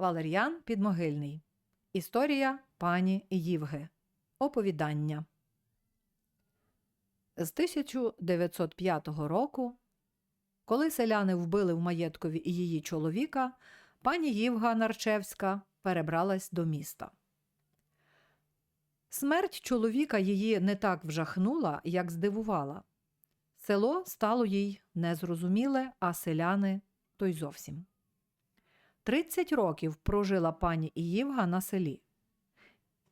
Валер'ян Підмогильний. Історія пані Ївги. Оповідання. З 1905 року, коли селяни вбили в маєткові її чоловіка, пані Ївга Нарчевська перебралась до міста. Смерть чоловіка її не так вжахнула, як здивувала. Село стало їй незрозуміле, а селяни то й зовсім. Тридцять років прожила пані Іївга на селі.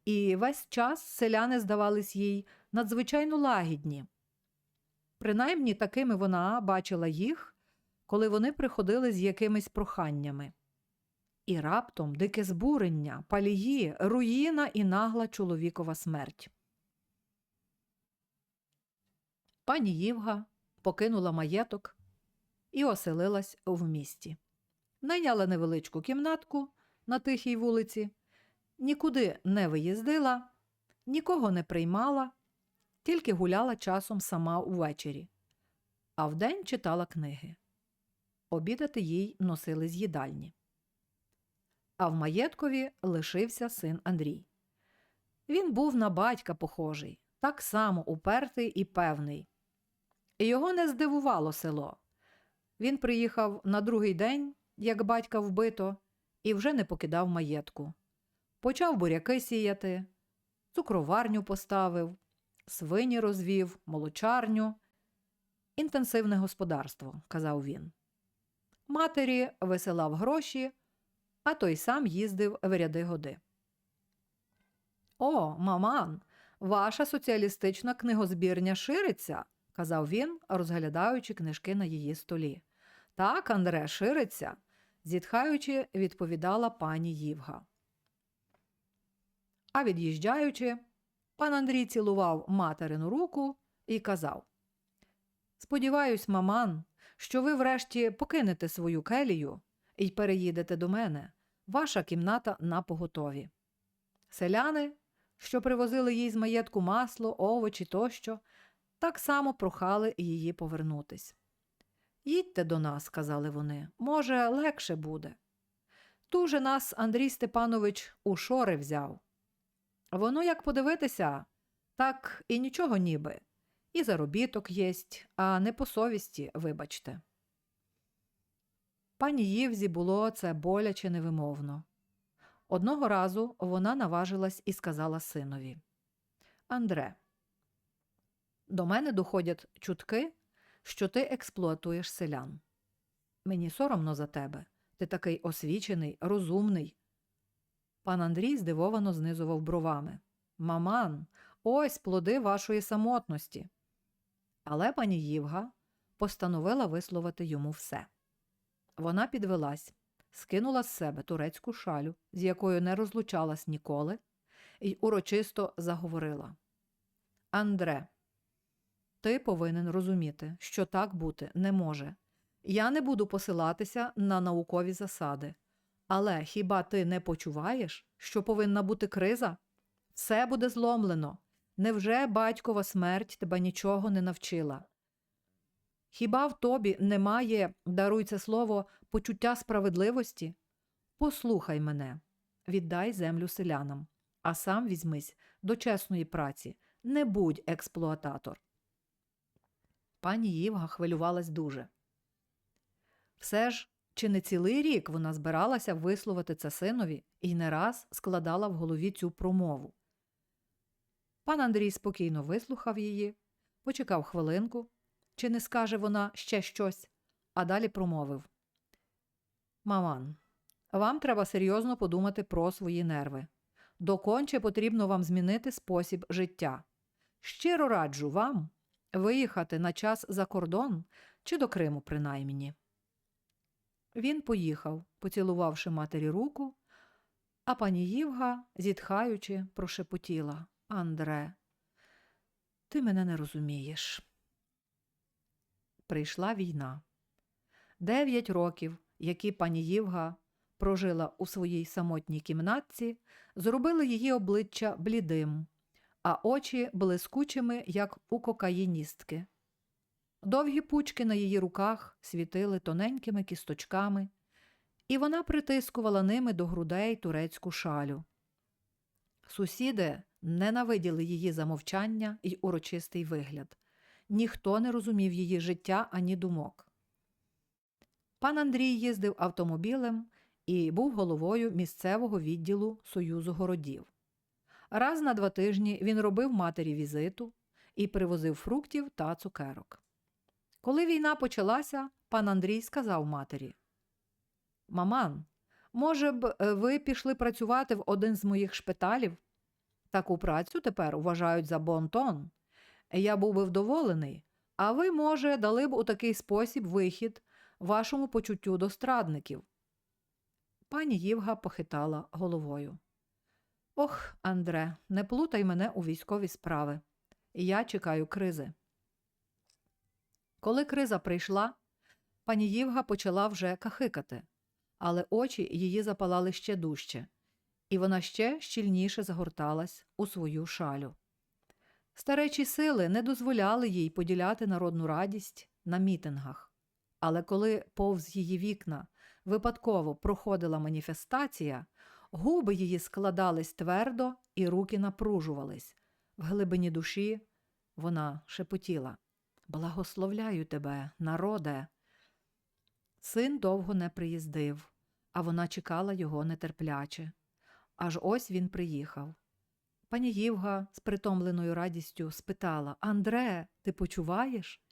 І весь час селяни здавались їй надзвичайно лагідні. Принаймні такими вона бачила їх, коли вони приходили з якимись проханнями. І раптом дике збурення, палії, руїна і нагла чоловікова смерть. Пані Ївга покинула маєток і оселилась в місті. Найняла невеличку кімнатку на тихій вулиці, нікуди не виїздила, нікого не приймала, тільки гуляла часом сама увечері, а вдень читала книги. Обідати їй носили з їдальні. А в маєткові лишився син Андрій. Він був на батька похожий, так само упертий і певний. І його не здивувало село. Він приїхав на другий день, як батька вбито, і вже не покидав маєтку. Почав буряки сіяти, цукроварню поставив, свині розвів, молочарню. Інтенсивне господарство, казав він. Матері висилав гроші, а той сам їздив в ряди годи. О, маман, ваша соціалістична книгозбірня шириться, казав він, розглядаючи книжки на її столі. Так, Андре, шириться, зітхаючи, відповідала пані Ївга. А від'їжджаючи, пан Андрій цілував материну руку і казав Сподіваюсь, маман, що ви врешті покинете свою келію і переїдете до мене. Ваша кімната на поготові. Селяни, що привозили їй з маєтку масло, овочі тощо, так само прохали її повернутись. Їдьте до нас, сказали вони, може, легше буде. Туже нас Андрій Степанович у шори взяв. Воно, як подивитися, так і нічого ніби. І заробіток єсть, а не по совісті, вибачте. Пані Ївзі було це боляче невимовно. Одного разу вона наважилась і сказала синові Андре, до мене доходять чутки, що ти експлуатуєш селян. Мені соромно за тебе. Ти такий освічений, розумний. Пан Андрій здивовано знизував бровами. Маман, ось плоди вашої самотності. Але пані Ївга постановила висловити йому все. Вона підвелась, скинула з себе турецьку шалю, з якою не розлучалась ніколи, і урочисто заговорила Андре, ти повинен розуміти, що так бути не може. Я не буду посилатися на наукові засади. Але хіба ти не почуваєш, що повинна бути криза? Все буде зломлено. Невже батькова смерть тебе нічого не навчила? Хіба в тобі немає, даруй це слово, почуття справедливості? Послухай мене, віддай землю селянам, а сам візьмись до чесної праці, не будь експлуататор. Пані Ївга хвилювалась дуже. Все ж, чи не цілий рік вона збиралася висловити це синові і не раз складала в голові цю промову. Пан Андрій спокійно вислухав її, почекав хвилинку, чи не скаже вона ще щось, а далі промовив Маман, вам треба серйозно подумати про свої нерви. Доконче потрібно вам змінити спосіб життя. Щиро раджу вам виїхати на час за кордон чи до Криму, принаймні. Він поїхав, поцілувавши матері руку, а пані Ївга, зітхаючи, прошепотіла Андре, ти мене не розумієш. Прийшла війна. Дев'ять років, які пані Ївга прожила у своїй самотній кімнатці, зробили її обличчя блідим, а очі блискучими, як у кокаїністки. Довгі пучки на її руках світили тоненькими кісточками, і вона притискувала ними до грудей турецьку шалю. Сусіди ненавиділи її замовчання й урочистий вигляд. Ніхто не розумів її життя ані думок. Пан Андрій їздив автомобілем і був головою місцевого відділу Союзу городів. Раз на два тижні він робив матері візиту і привозив фруктів та цукерок. Коли війна почалася, пан Андрій сказав матері: Маман, може б, е, ви пішли працювати в один з моїх шпиталів? Таку працю тепер вважають за бонтон. Я був би вдоволений, а ви, може, дали б у такий спосіб вихід вашому почуттю до страдників. Пані Євга похитала головою. Ох, Андре, не плутай мене у військові справи. Я чекаю кризи. Коли криза прийшла, пані Євга почала вже кахикати, але очі її запалали ще дужче, і вона ще щільніше загорталась у свою шалю. Старечі сили не дозволяли їй поділяти народну радість на мітингах. Але коли повз її вікна випадково проходила маніфестація, губи її складались твердо і руки напружувались. В глибині душі вона шепотіла Благословляю тебе, народе. Син довго не приїздив, а вона чекала його нетерпляче. Аж ось він приїхав. Пані Євга з притомленою радістю спитала Андре, ти почуваєш?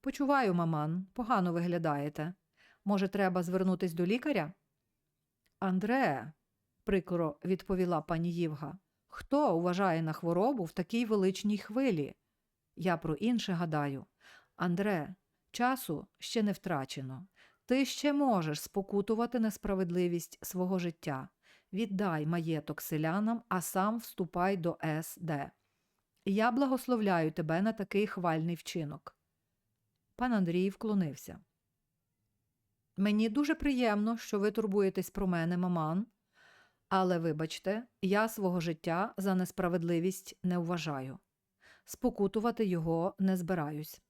Почуваю, маман, погано виглядаєте. Може, треба звернутись до лікаря? Андре, прикро відповіла пані Євга, хто вважає на хворобу в такій величній хвилі? Я про інше гадаю. Андре, часу ще не втрачено. Ти ще можеш спокутувати несправедливість свого життя. Віддай маєток селянам, а сам вступай до СД. Я благословляю тебе на такий хвальний вчинок. Пан Андрій вклонився. Мені дуже приємно, що ви турбуєтесь про мене, маман. Але, вибачте, я свого життя за несправедливість не вважаю. Спокутувати його не збираюсь.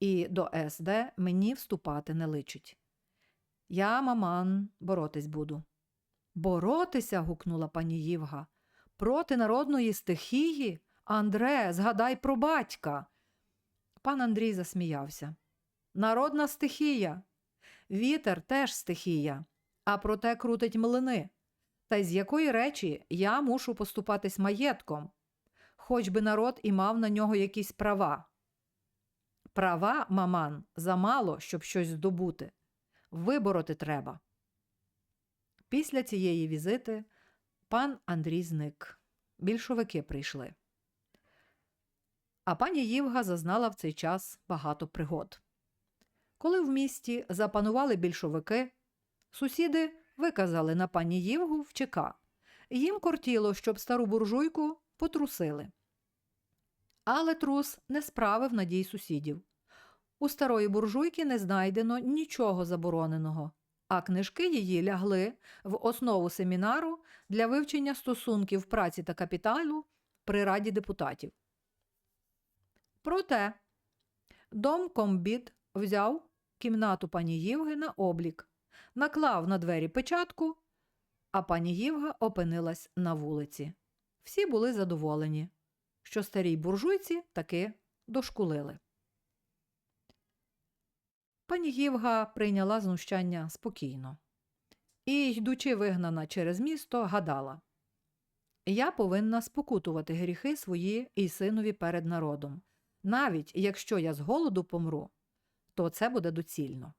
І до СД мені вступати не личить. Я, маман, боротись буду. Боротися. гукнула пані Євга. Проти народної стихії? Андре, згадай про батька. Пан Андрій засміявся. Народна стихія. Вітер теж стихія, а проте крутить млини. Та й з якої речі я мушу поступатись маєтком, хоч би народ і мав на нього якісь права. Права, маман, замало, щоб щось здобути. Вибороти треба. Після цієї візити пан Андрій зник. Більшовики прийшли. А пані Євга зазнала в цей час багато пригод. Коли в місті запанували більшовики, сусіди виказали на пані Євгу в ЧК. Їм кортіло, щоб стару буржуйку потрусили. Але трус не справив надій сусідів. У старої буржуйки не знайдено нічого забороненого, а книжки її лягли в основу семінару для вивчення стосунків праці та капіталу при раді депутатів. Проте дом комбіт взяв кімнату пані Євги на облік, наклав на двері печатку, а пані Євга опинилась на вулиці. Всі були задоволені, що старій буржуйці таки дошкулили. Пані Євга прийняла знущання спокійно і, йдучи вигнана через місто, гадала Я повинна спокутувати гріхи свої і синові перед народом. Навіть якщо я з голоду помру, то це буде доцільно.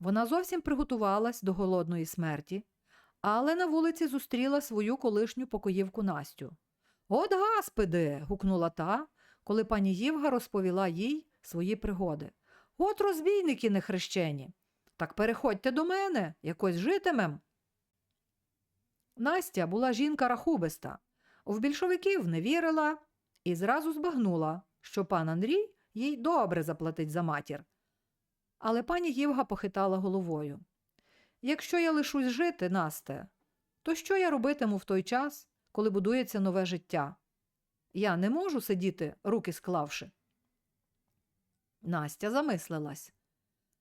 Вона зовсім приготувалась до голодної смерті, але на вулиці зустріла свою колишню покоївку Настю. От гаспиди. гукнула та, коли пані Євга розповіла їй свої пригоди. От розбійники нехрещені. Так переходьте до мене, якось житимем. Настя була жінка рахубиста, в більшовиків не вірила і зразу збагнула, що пан Андрій їй добре заплатить за матір. Але пані Євга похитала головою. Якщо я лишусь жити, Насте, то що я робитиму в той час, коли будується нове життя? Я не можу сидіти, руки склавши. Настя замислилась.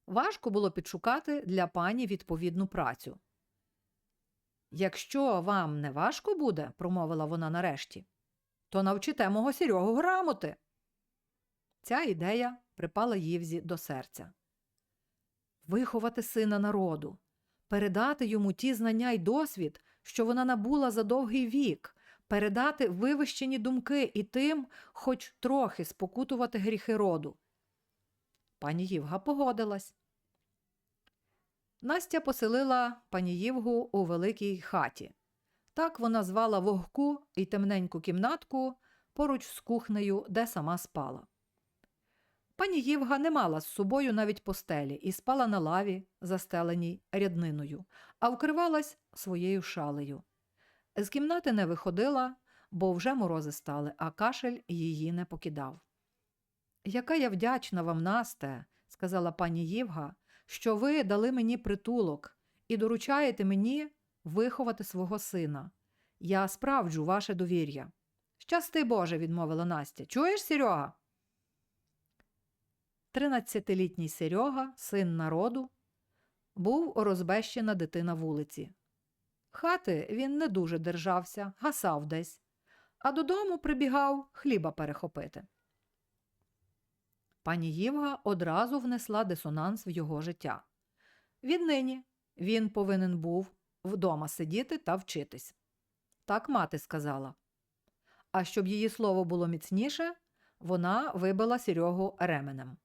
Важко було підшукати для пані відповідну працю. Якщо вам не важко буде, промовила вона нарешті, то навчите мого Серегу грамоти. Ця ідея припала Ївзі до серця. Виховати сина народу, передати йому ті знання й досвід, що вона набула за довгий вік, передати вивищені думки і тим, хоч трохи спокутувати гріхи роду. Пані Євга погодилась. Настя поселила пані Євгу у великій хаті. Так вона звала вогку і темненьку кімнатку поруч з кухнею, де сама спала. Пані Євга не мала з собою навіть постелі і спала на лаві, застеленій рядниною, а вкривалась своєю шалею. З кімнати не виходила, бо вже морози стали, а кашель її не покидав. Яка я вдячна вам, Насте, сказала пані Євга, що ви дали мені притулок і доручаєте мені виховати свого сина. Я справджу ваше довір'я. Щасти Боже, відмовила Настя. Чуєш, Серега? Тринадцятилітній Серега, син народу, був розбещена дитина вулиці. Хати він не дуже держався, гасав десь, а додому прибігав хліба перехопити. Пані Євга одразу внесла дисонанс в його життя. Віднині він повинен був вдома сидіти та вчитись. Так мати сказала. А щоб її слово було міцніше, вона вибила Серегу ременем.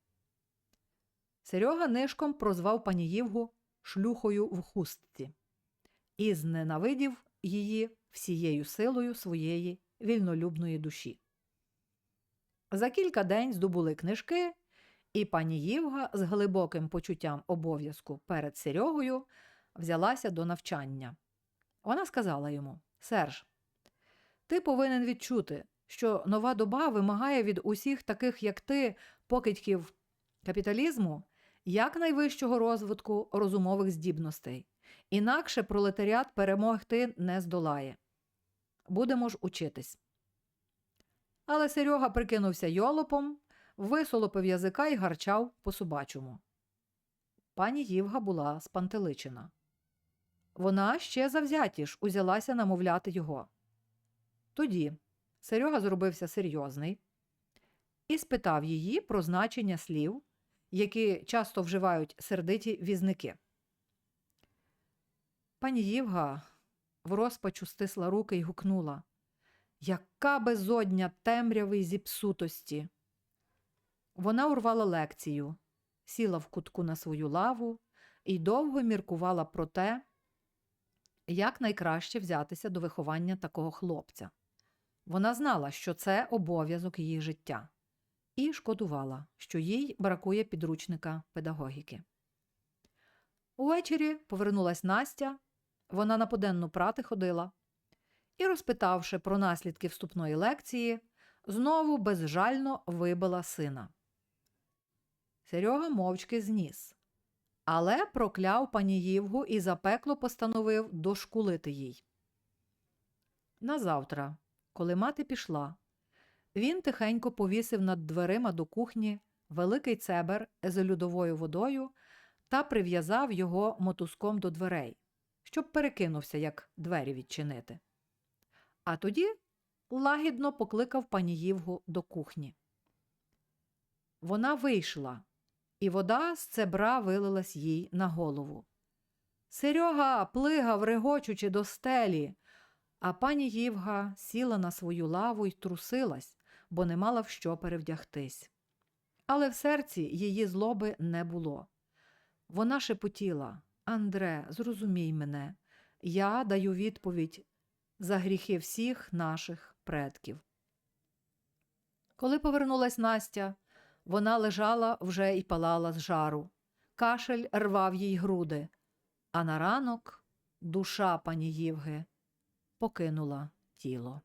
Серега нишком прозвав пані Євгу шлюхою в хустці і зненавидів її всією силою своєї вільнолюбної душі. За кілька день здобули книжки, і пані Євга з глибоким почуттям обов'язку перед Серегою взялася до навчання. Вона сказала йому Серж, ти повинен відчути, що нова доба вимагає від усіх таких, як ти, покидьків капіталізму, якнайвищого розвитку розумових здібностей. Інакше пролетаріат перемогти не здолає. Будемо ж учитись. Але Серега прикинувся йолопом, висолопив язика і гарчав по собачому. Пані Євга була спантеличена. Вона ще завзятіш узялася намовляти його. Тоді Серега зробився серйозний і спитав її про значення слів, які часто вживають сердиті візники. Пані Євга в розпачу стисла руки й гукнула Яка безодня темряви й зіпсутості. Вона урвала лекцію, сіла в кутку на свою лаву і довго міркувала про те, як найкраще взятися до виховання такого хлопця. Вона знала, що це обов'язок її життя, і шкодувала, що їй бракує підручника педагогіки. Увечері повернулась Настя, вона на поденну прати ходила, і, розпитавши про наслідки вступної лекції, знову безжально вибила сина. Серега мовчки зніс, але прокляв пані Євгу і запекло постановив дошкулити їй. Назавтра, коли мати пішла, він тихенько повісив над дверима до кухні великий цебер з льодовою водою та прив'язав його мотузком до дверей, щоб перекинувся, як двері відчинити. А тоді лагідно покликав пані Євгу до кухні. Вона вийшла, і вода з цебра вилилась їй на голову. Серега плигав, регочучи до стелі, а пані Євга сіла на свою лаву й трусилась, бо не мала в що перевдягтись. Але в серці її злоби не було. Вона шепотіла Андре, зрозумій мене, я даю відповідь за гріхи всіх наших предків. Коли повернулась Настя, вона лежала вже і палала з жару. Кашель рвав їй груди, а на ранок душа пані Євги покинула тіло.